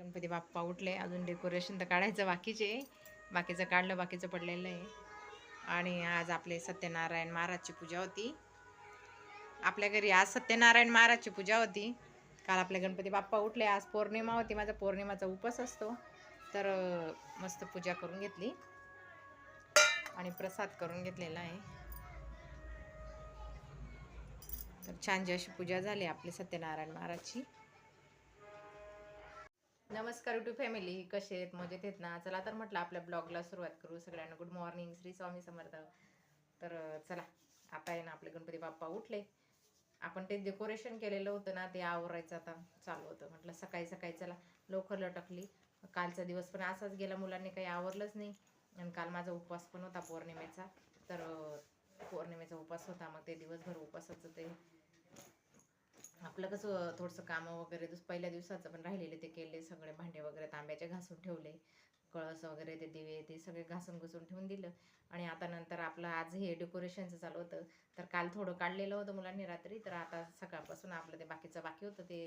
गणपती बाप्पा उठले अजून डेकोरेशन तर काढायचं बाकीचे. बाकीचं काढलं बाकीचं पडलेलं आहे. आणि आज आपले सत्यनारायण महाराजची पूजा होती. आपल्या घरी आज सत्यनारायण महाराजची पूजा होती. काल आपले गणपती बाप्पा उठले आज पौर्णिमा होती. माझा पौर्णिमाचा उपास असतो. तर मस्त पूजा करून घेतली. आणि प्रसाद करून घेतलेला आहे. तर छानची अशी पूजा झाली आपली सत्यनारायण महाराजची. नमस्कार टू फॅमिली कसे आहेत? मजेत आहेत ना? चला तर म्हटलं आपल्या ब्लॉगला सुरुवात करू. सगळ्यांना गुड मॉर्निंग श्री स्वामी समर्थ. तर चला. आता आहे ना आपले गणपती बाप्पा उठले. आपण ते डेकोरेशन केलेलं होतं ना ते आवरायचं आता चालू होतं. म्हटलं सकाळी सकाळी चला. लवकर लटकली. कालचा दिवस पण असाच गेला. मुलांनी काही आवरलंच नाही. आणि काल माझा उपवास पण होता पौर्णिमेचा. तर पौर्णिमेचा उपवास होता. मग ते दिवसभर उपवासाचं ते आपलं कसं थोडंसं कामं वगैरे दुस पहिल्या दिवसाचं पण राहिलेले ते केले सगळे भांडे वगैरे तांब्याचे घासून ठेवले. कळस वगैरे ते दिवे ते सगळे घासून घुसून ठेवून दिलं. आणि आता नंतर आपलं आज हे डेकोरेशनचं चालू होतं. तर काल थोडं काढलेलं होतं मुलांनी रात्री. तर आता सकाळपासून आपलं ते बाकीचं बाकी होतं ते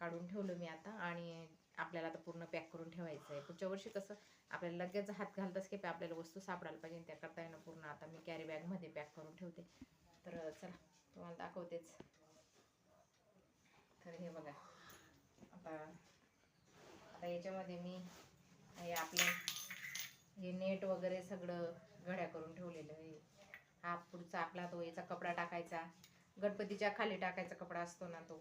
काढून ठेवलं मी आता. आणि आपल्याला आता पूर्ण पॅक करून ठेवायचं आहे पुढच्या वर्षी कसं आपल्याला लगेच हात घालताच की आपल्याला वस्तू सापडायला पाहिजे. त्याकरता आहे ना पूर्ण आता मी कॅरी बॅगमध्ये पॅक करून ठेवते. तर चला तुम्हाला दाखवतेच. तर हे बघा. आता आता याच्यामध्ये मी हे आपलं हे नेट वगैरे सगळं घड्या करून ठेवलेलं आहे. हा पुढचा आपला तो याचा कपडा टाकायचा. गणपतीच्या खाली टाकायचा कपडा असतो ना तो.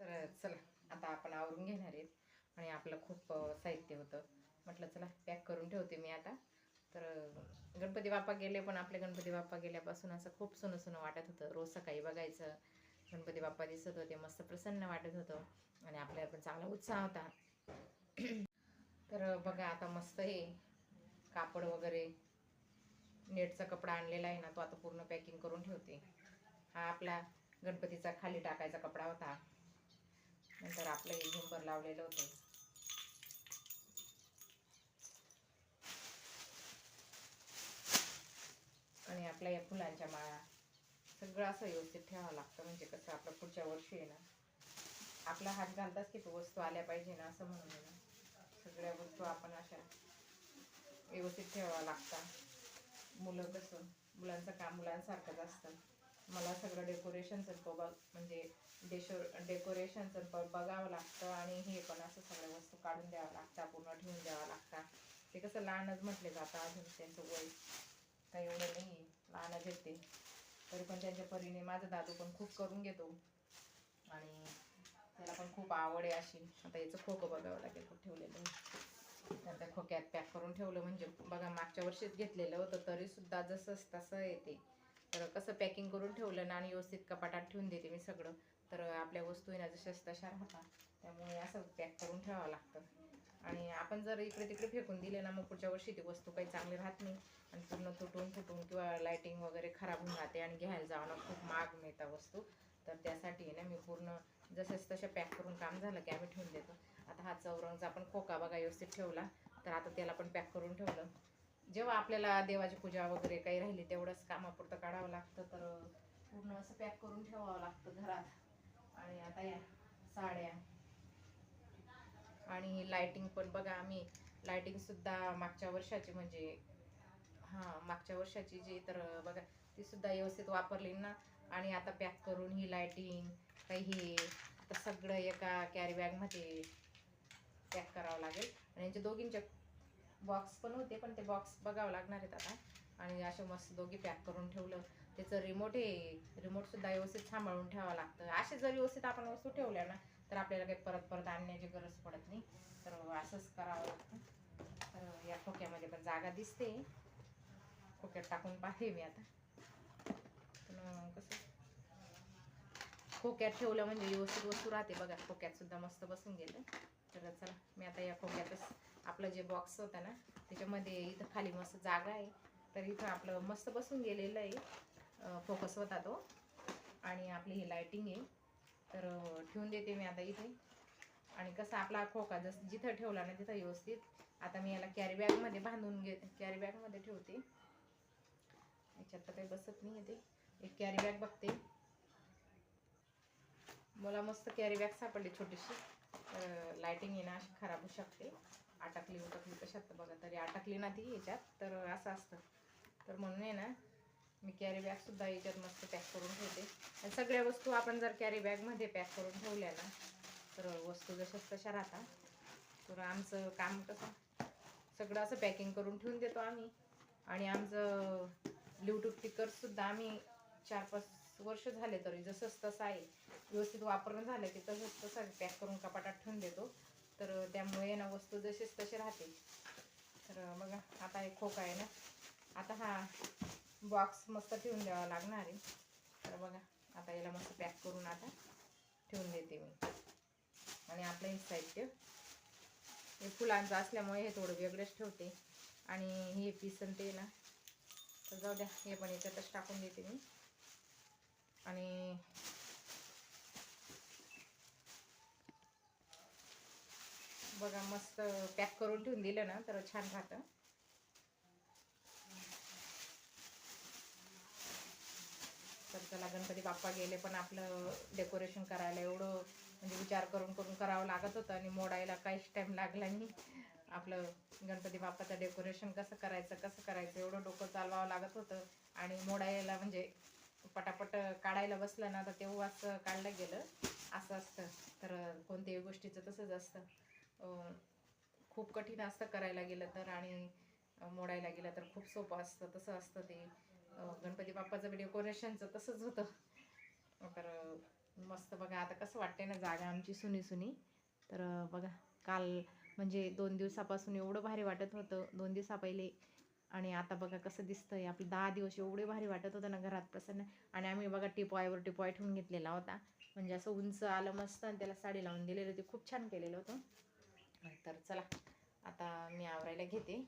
तर चला आता आपण आवरून घेणार आहेत. आणि आपलं खूप साहित्य होतं. म्हटलं चला पॅक करून ठेवते मी आता. तर गणपती बाप्पा गेले पण आपले गणपती बाप्पा गेल्यापासून असं खूप सुनं सुनं वाटत होतं. रोज सकाळी बघायचं गणपती बाप्पा दिसत होते मस्त प्रसन्न वाटत होतं आणि आपल्याला पण चांगला उत्साह होता. तर बघा आता मस्त हे कापड वगैरे नेटचा कपडा आणलेला आहे ना तो आता पूर्ण पॅकिंग करून ठेवते. हा आपला गणपतीचा खाली टाकायचा कपडा होता. नंतर आपलं हे झुंबर लावलेलं होतं. आणि आपल्या या फुलांच्या माळा. सगळं असं व्यवस्थित ठेवावं लागतं. म्हणजे कसं आपलं पुढच्या वर्षी आहे ना आपला हात घालताच की तो वस्तू आल्या पाहिजे ना असं म्हणून ना. सगळ्या वस्तू आपण अशा व्यवस्थित ठेवावं लागतात. मुलं कसं मुलांचं काम मुलांसारखंच असतं. मला सगळं डेकोरेशनचं प बघ म्हणजे डेशो डेकोरेशनचं प बघावं लागतं आणि हे पण असं सगळ्या वस्तू काढून द्यावं लागतात पूर्ण ठेवून द्यावं लागतात. ते कसं लहानच म्हटले जातं अजून त्यांचं वय. काही एवढं नाही आहे लहानच येते तरी पण त्यांच्या परीने माझा दादू पण खूप करून घेतो. आणि त्याला पण खूप आवड आहे अशी. आता याचं खोकं बघावं लागेल खूप ठेवलेलं आहे. तर त्या खोक्यात पॅक करून ठेवलं म्हणजे बघा मागच्या वर्षीच घेतलेलं होतं तरी सुद्धा जसंच तसं येते तर कसं पॅकिंग करून ठेवलं ना आणि व्यवस्थित कपाटात ठेवून देते मी सगळं. तर आपल्या वस्तू आहे ना जशाच तशा राहतात. त्यामुळे असं पॅक करून ठेवावं लागतं. आणि आपण जर इकडे तिकडे फेकून दिले ना मग पुढच्या वर्षी ती वस्तू काही चांगली राहत नाही. आणि पूर्ण तुटून फुटून किंवा लायटिंग वगैरे खराब होऊन जाते आणि घ्यायला जावं खूप महाग मिळतात वस्तू. तर त्यासाठी ना मी पूर्ण जसेच तसे पॅक करून काम झालं की आम्ही ठेवून देतो. आता हा चौरंगचा आपण खोका बघा व्यवस्थित ठेवला. तर आता त्याला पण पॅक करून ठेवलं. जेव्हा आपल्याला देवाची पूजा वगैरे काही राहिली तेवढंच कामापुरतं काढावं लागतं. तर पूर्ण असं पॅक करून ठेवावं लागतं घरात. आणि आता या साड्या. आणि लाइटिंग पण बघा आम्ही. लायटिंगसुद्धा मागच्या वर्षाची म्हणजे हां मागच्या वर्षाची जी तर बघा तीसुद्धा व्यवस्थित वापरली ना. आणि आता पॅक करून ही लाइटिंग काही हे आता सगळं एका कॅरी बॅगमध्ये पॅक करावं लागेल. आणि यांच्या दोघींच्या बॉक्स पण होते पण ते बॉक्स बघावं लागणार आहेत आता. आणि असे मस्त दोघी पॅक करून ठेवलं. त्याचं रिमोट आहे रिमोटसुद्धा व्यवस्थित सांभाळून ठेवावं लागतं. असे जर व्यवस्थित आपण वस्तू ठेवल्या ना तर आपल्याला काही परत परत आणण्याची गरज पडत नाही. तर असंच करावं लागतं. तर या खोक्यामध्ये पण जागा दिसते. खोक्यात टाकून पाहते मी आता. पण कसं? खोक्यात ठेवलं म्हणजे व्यवस्थित वस्तू राहते बघा. खोक्यात सुद्धा मस्त बसून गेलं तर चला मी आता या खोक्यातच आपलं जे बॉक्स होता ना त्याच्यामध्ये इथं खाली मस्त जागा आहे. तर इथं आपलं मस्त बसून गेलेलं आहे. फोकस होता तो. आणि आपली ही लायटिंग आहे. तर ठेवून देते मी आता इथे. आणि कसं आपला खोका जस जिथं ठेवला ना तिथं व्यवस्थित. आता मी याला कॅरी बॅगमध्ये बांधून घे कॅरी बॅगमध्ये ठेवते. याच्यात तर काही बसत नाही येते ते. एक कॅरी बॅग बघते. मला मस्त कॅरी बॅग सापडली छोटीशी. लायटिंग येणं अशी खराब होऊ शकते. अटकली उटकली कशात बघा तरी. अटकली ना ती याच्यात. तर असं असतं. तर म्हणून आहे ना मी कॅरी बॅगसुद्धा याच्यात मस्त पॅक करून ठेवते. आणि सगळ्या वस्तू आपण जर कॅरी बॅगमध्ये पॅक करून ठेवल्या ना तर वस्तू जशाच तशा राहतात. तर आमचं काम कसं सगळं असं पॅकिंग करून ठेवून देतो आम्ही. आणि आमचं ब्ल्यूटूथ स्पीकरसुद्धा आम्ही चार पाच वर्ष झाले तरी जसंच तसं आहे. व्यवस्थित वापरणं झालं की तसंच तसं पॅक करून कपाटात ठेवून देतो. तर त्यामुळे ना वस्तू जसेच तसे राहते. तर बघा आता हे खोका आहे ना. आता हा बॉक्स मस्त ठेवून द्यावा लागणार आहे. तर बघा आता याला मस्त पॅक करून आता ठेवून देते मी. आणि आपलं हे साहित्य हे फुलांचं असल्यामुळे हे थोडं वेगळंच ठेवते. आणि हे पिसन ते ना तर जाऊ द्या हे पण याच्यातच टाकून देते मी. आणि बघा मस्त पॅक करून ठेवून दिलं ना तर छान राहतं. तर चला गणपती बाप्पा गेले पण आपलं डेकोरेशन करायला एवढं म्हणजे विचार करून करून करावं लागत होतं आणि मोडायला काहीच टाईम लागला नाही. आपलं गणपती बाप्पाचं डेकोरेशन कसं करायचं कसं करायचं एवढं डोकं चालवावं लागत होतं. आणि मोडायला म्हणजे पटापट काढायला बसलं ना तर तेव्हाच काढलं गेलं. असं असतं. तर कोणत्याही गोष्टीचं तसंच असतं. खूप कठीण असतं करायला गेलं तर आणि मोडायला गेलं तर खूप सोपं असतं. तसं असतं ते. गणपती बाप्पाचं डेकोरेशनचं तसंच होतं. तर मस्त बघा आता कसं वाटतंय ना जागा आमची सुनी सुनी तर बघा काल म्हणजे दोन दिवसापासून एवढं भारी वाटत होतं दोन दिवसा पहिले. आणि आता बघा कसं दिसतंय आपलं दहा दिवस एवढे भारी वाटत होतं ना घरात प्रसन्न. आणि आम्ही बघा टिपॉयवर टिपॉय ठेवून घेतलेला होता. म्हणजे असं उंच आलं मस्त आणि त्याला साडी लावून दिलेलं ते खूप छान केलेलं होतं. तर चला आता मी आवरायला घेते.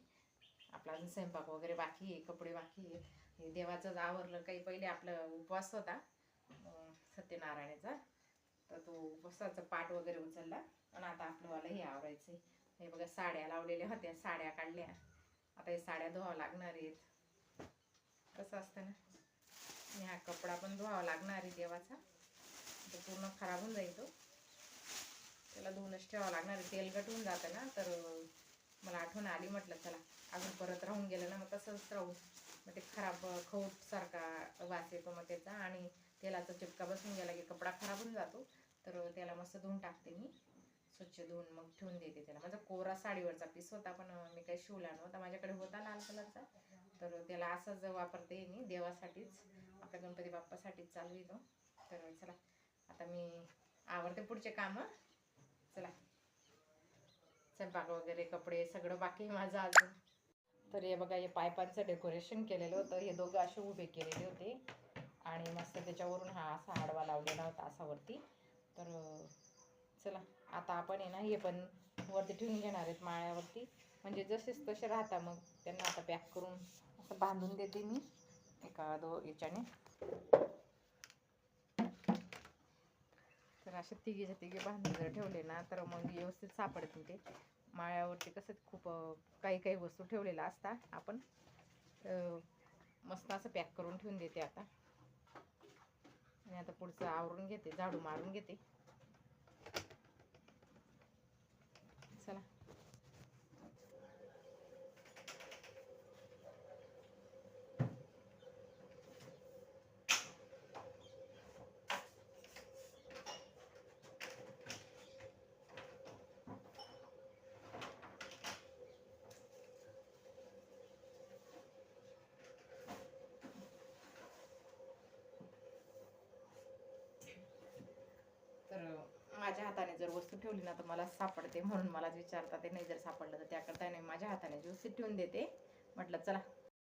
आपला अजून स्वयंपाक वगैरे बाकी आहे कपडे बाकी आहे हे देवाचंच आवरलं. काही पहिले आपलं उपवास होता सत्यनारायणाचा. तर तो उपवासाचा पाठ वगैरे उचलला. आणि आता आपलंवाला हे आवरायचं हे बघा साड्या लावलेल्या होत्या साड्या काढल्या. आता हे साड्या धुवावं लागणार आहेत. कसं असतं ना? हा कपडा पण धुवावा लागणार आहे देवाचा. तो पूर्ण खराब होऊन जाईल तो. त्याला धुवूनच ठेवावं लागणार आहे. तेलकट होऊन जातं ना तर मला आठवण आली म्हटलं चला. अजून परत राहून गेलं ना मग तसंच राहू. मग ते खराब अं, खवटसारखा वास येतो मग त्याचा आणि तेलाचा चिपका बसून गेला की कपडा खराब होऊन जातो. तर त्याला मस्त धुवून टाकते मी. स्वच्छ धुवून मग ठेवून देते त्याला. माझा कोरा साडीवरचा पीस होता पण मी काही शिवला नव्हता. माझ्याकडे होता लाल कलरचा. तर त्याला असंच वापरते मी देवासाठीच. आपल्या गणपती बाप्पासाठीच चालू येतो तर चला आता मी आवडते पुढचे कामं. चला. स्वयंपाक वगैरे कपडे सगळं बाकी माझं अजून. तर हे बघा हे पायपांचं डेकोरेशन केलेलं होतं. हे दोघं असे उभे केलेले होते. आणि मस्त त्याच्यावरून हा असा आडवा लावलेला होता असा वरती तर चला आता आपण आहे ना हे पण वरती ठेवून घेणार आहेत माळ्यावरती. म्हणजे जसेच तसे राहता मग त्यांना आता पॅक करून असं बांधून देते मी एका दो याच्याने. तर असे तिघीच्या तिघे बांधून जर ठेवले ना तर मग व्यवस्थित सापडतील ते. माळ्यावरती कसं खूप काही काही वस्तू ठेवलेल्या असतात. आपण मस्त असं पॅक करून ठेवून देते आता. आणि आता पुढचं आवरून घेते झाडू मारून घेते. चला. तर माझ्या हाताने जर वस्तू ठेवली ना तर मला सापडते म्हणून मला विचारतात ते नाही जर सापडलं तर त्याकरता नाही माझ्या हाताने व्यवस्थित ठेवून देते. म्हटलं चला